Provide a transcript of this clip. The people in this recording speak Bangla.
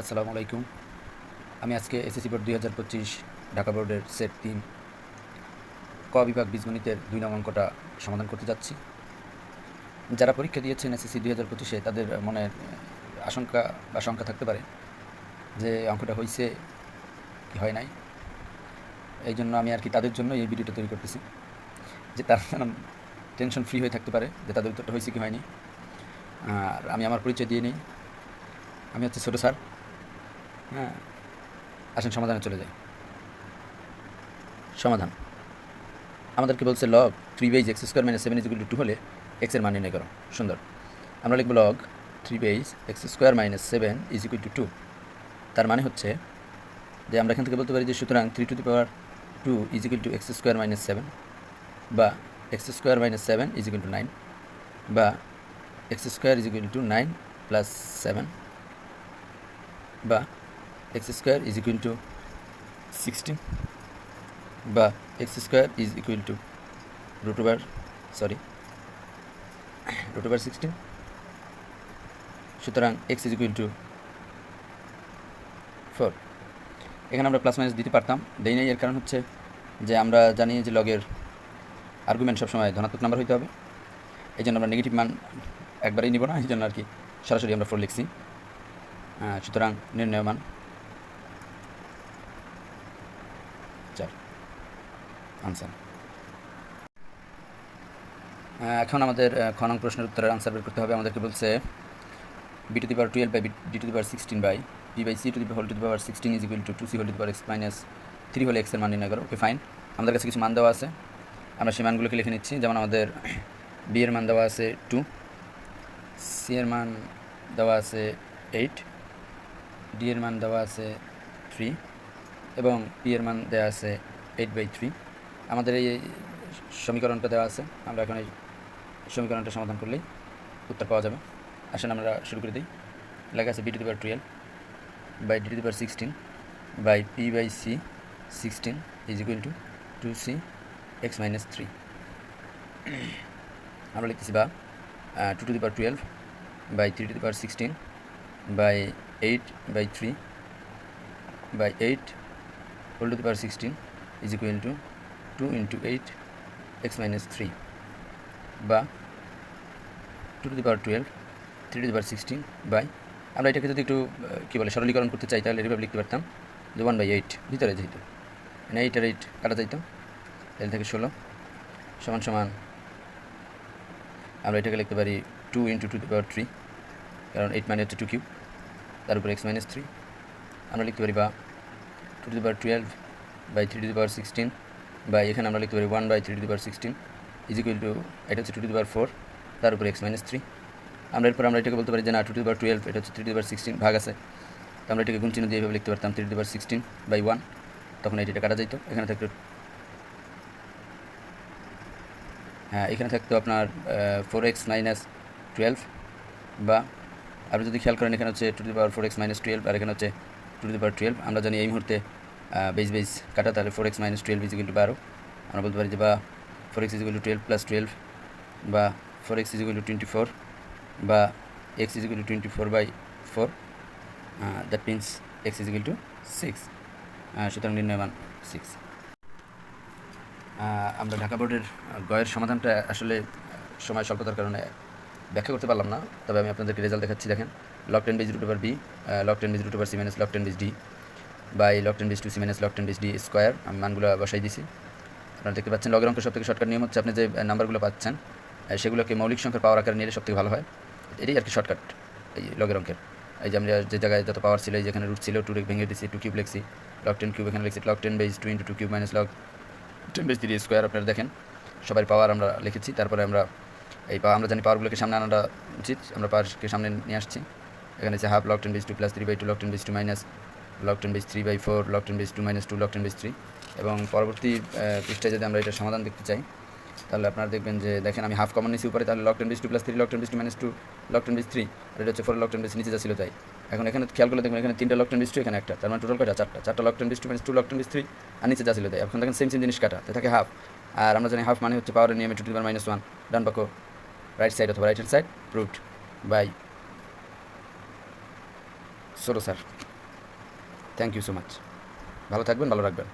আসসালামু আলাইকুম। আমি আজকে এসএসসি বোর্ড দুই হাজার পঁচিশ, ঢাকা বোর্ডের সেট তিন, ক বিভাগ বীজগণিতের দুই নং অঙ্কটা সমাধান করতে যাচ্ছি। যারা পরীক্ষা দিয়েছেন এসএসসি দুই হাজার পঁচিশে, তাদের মনে আশঙ্কা বা শঙ্কা থাকতে পারে যে অঙ্কটা হয়েছে কি হয় নাই। এই জন্য আমি আর কি তাদের জন্য এই ভিডিওটা তৈরি করতেছি, যে তারা টেনশন ফ্রি হয়ে থাকতে পারে যে তাদের উত্তরটা হয়েছে কি হয়নি। আর আমি আমার পরিচয় দিয়ে নিই। আমি হচ্ছে ছোটো স্যার। হ্যাঁ। আসেন, সমাধানে চলে যাই। সমাধান। আমাদেরকে বলছে log three base x square minus seven is equal two হলে এক্সের মান নির্ণয় করো। সুন্দর। আমরা লিখব log three base x square minus seven is equal to two তার মানে হচ্ছে যে আমরা এখান থেকে বলতে পারি যে সুতরাং three to the power two is equal to x square minus seven বা x square minus seven is equal to nine বা x square is equal to nine plus seven বা x square is equal to sixteen বা x square is equal to root over sorry root over sixteen সুতরাং x is equal to four এখানে আমরা প্লাস মাইনাস দিতে পারতাম। দেই নাই, এর কারণ হচ্ছে যে আমরা জানি যে লগের আর্গুমেন্ট সবসময় ধনাত্মক নাম্বার হইতে হবে। এই জন্য আমরা নেগেটিভ মান একবারেই নিব না এই জন্য আর কি সরাসরি আমরা ফোর লিখছি। সুতরাং নির্ণয় মান চার আনসার। এখন আমাদের আহ, খ নং প্রশ্নের উত্তরের আনসার বের করতে হবে। আমাদেরকে বলছে B to the power twelve by D to the power sixteen by B by C to the whole to the power sixteen is equal to two C whole to the power x minus three হলে এক্সের মান নির্ণয় করো। ওকে ফাইন আমাদের কাছে কিছু মান দেওয়া আছে। আমরা সেই মানগুলোকে লিখে নিচ্ছি। যেমন আমাদের বি এর মান দেওয়া আছে টু সি এর মান দেওয়া আছে এইট ডি এর মান দেওয়া আছে থ্রি এবং পি এর মান দেওয়া আছে এইট বাই থ্রি আমাদের এই সমীকরণটা দেওয়া আছে। আমরা এখন এই সমীকরণটা সমাধান করলেই উত্তর পাওয়া যাবে। আসেন আমরা শুরু করে দিই। লেখা আছে B to the power twelve by D to the power sixteen by P by C sixteen is equal to two C x minus three আমরা লিখতেছি বা two to the power twelve by three to the power sixteen by eight by three by eight whole to the power sixteen is equal to two into eight x minus three বা two to the power twelve three to the power sixteen by আমরা এটাকে যদি একটু কী বলে, সরলীকরণ করতে চাই, তাহলে এভাবে লিখতে পারতাম যে ওয়ান বাই এইট ভিতরে যেহেতু। মানে এইট আর এইট কাটা যাইতো। এল থেকে ষোলো সমান সমান, আমরা এটাকে লিখতে পারি two into two the power three কারণ এইট মানে হচ্ছে টু কিউ তার উপর এক্স মাইনাস থ্রি আমরা লিখতে পারি বা two the power twelve by three to the power sixteen বা এখানে আমরা লিখতে পারি one by three to the power sixteen is equal to এটা হচ্ছে two to the power four তার উপর এক্স মাইনাস থ্রি আমরা এরপর আমরা এটাকে বলতে পারি যে না two to the power twelve এটা হচ্ছে three to the power sixteen ভাগ আছে। তো আমরা এটাকে গুণ চিহ্ন দিয়ে এভাবে লিখতে পারতাম three to the power sixteen by one তখন এটা কাটা যাইতো। এখানে থাকতো হ্যাঁ এখানে থাকতো আপনার ফোর এক্স মাইনাস টুয়েলভ বা আপনি যদি খেয়াল করেন এখানে হচ্ছে two the power four x minus twelve আর এখানে হচ্ছে টু দি পাওয়ার টুয়েলভ আমরা জানি এই মুহূর্তে বেস বেস কাটা, তাহলে four x minus twelve is equal to বারো। আমরা বলতে পারি যে বা four x is equal to twelve plus twelve বা four x is equal to twenty four বা x is equal to twenty four by four that means x is equal to six সুতরাং নির্ণয় মান সিক্স আমরা ঢাকা বোর্ডের গয়ের সমাধানটা আসলে সময় স্বল্পতার কারণে ব্যাখ্যা করতে পারলাম না, তবে আমি আপনাদেরকে রেজাল্ট দেখাচ্ছি, দেখেন। Log ten base root over B log ten base root over C minus log ten base D by log ten base two C minus log ten base D square আমি মানগুলো বসাই দিছি। আপনারা দেখতে পাচ্ছেন লগের অঙ্কের সব থেকে শর্টকাট নিয়ম হচ্ছে আপনি যে নাম্বারগুলো পাচ্ছেন সেগুলোকে মৌলিক সংখ্যার পাওয়ার আকারে নিলে সব থেকে ভালো হয়। এটাই আর কি শর্টকাট এই লগের অঙ্কের এই যে আমরা যে জায়গায় যত পাওয়ার ছিল যেখানে রুট ছিল টু ভেঙে দিছি টু কিউব লেখছি লক টেন কিউব এখানে লিখছি log ten base two into two cube minus log ten base three square আপনারা দেখেন সবার পাওয়ার আমরা লিখেছি, তারপরে আমরা এই পা আমরা জানি পাওয়ারগুলোকে সামনে আনাটা উচিত আমরা পাওয়ারকে সামনে নিয়ে আসছি এখানে আছে half log ten base two plus three by two log ten base two minus log ten base three by four log ten base two minus two log ten base three এবং পরবর্তী পৃষ্ঠায় যদি আমরা এটা সমাধান দেখতে চাই তাহলে আপনারা দেখবেন যে দেখেন আমি হাফ কমন নিচ্ছি উপরে তাহলে log ten base two plus three log ten base two minus two log ten base three আর এটা হচ্ছে ফোর লক টেন বেজ নিচে যা ছিল তাই এখন এখানে খেয়াল করলে দেখবেন এখানে তিনটা লক টেন বেজ টু এখানে একটা তার মানে টোটাল কয়টা চারটা চারটা log ten base two minus two log ten base three আর নিচে যা ছিল তাই এখন দেখেন সেম সেম জিনিস কাটা তো থাকে হাফ আর আমরা জানি হাফ মানে হচ্ছে পাওয়ারের নিয়মে টু টু মাইনাস ওয়ান ডান পক্ষ রাইট সাইড অথবা right hand side proved by ষোলো sir thank you so much ভালো থাকবেন ভালো রাখবেন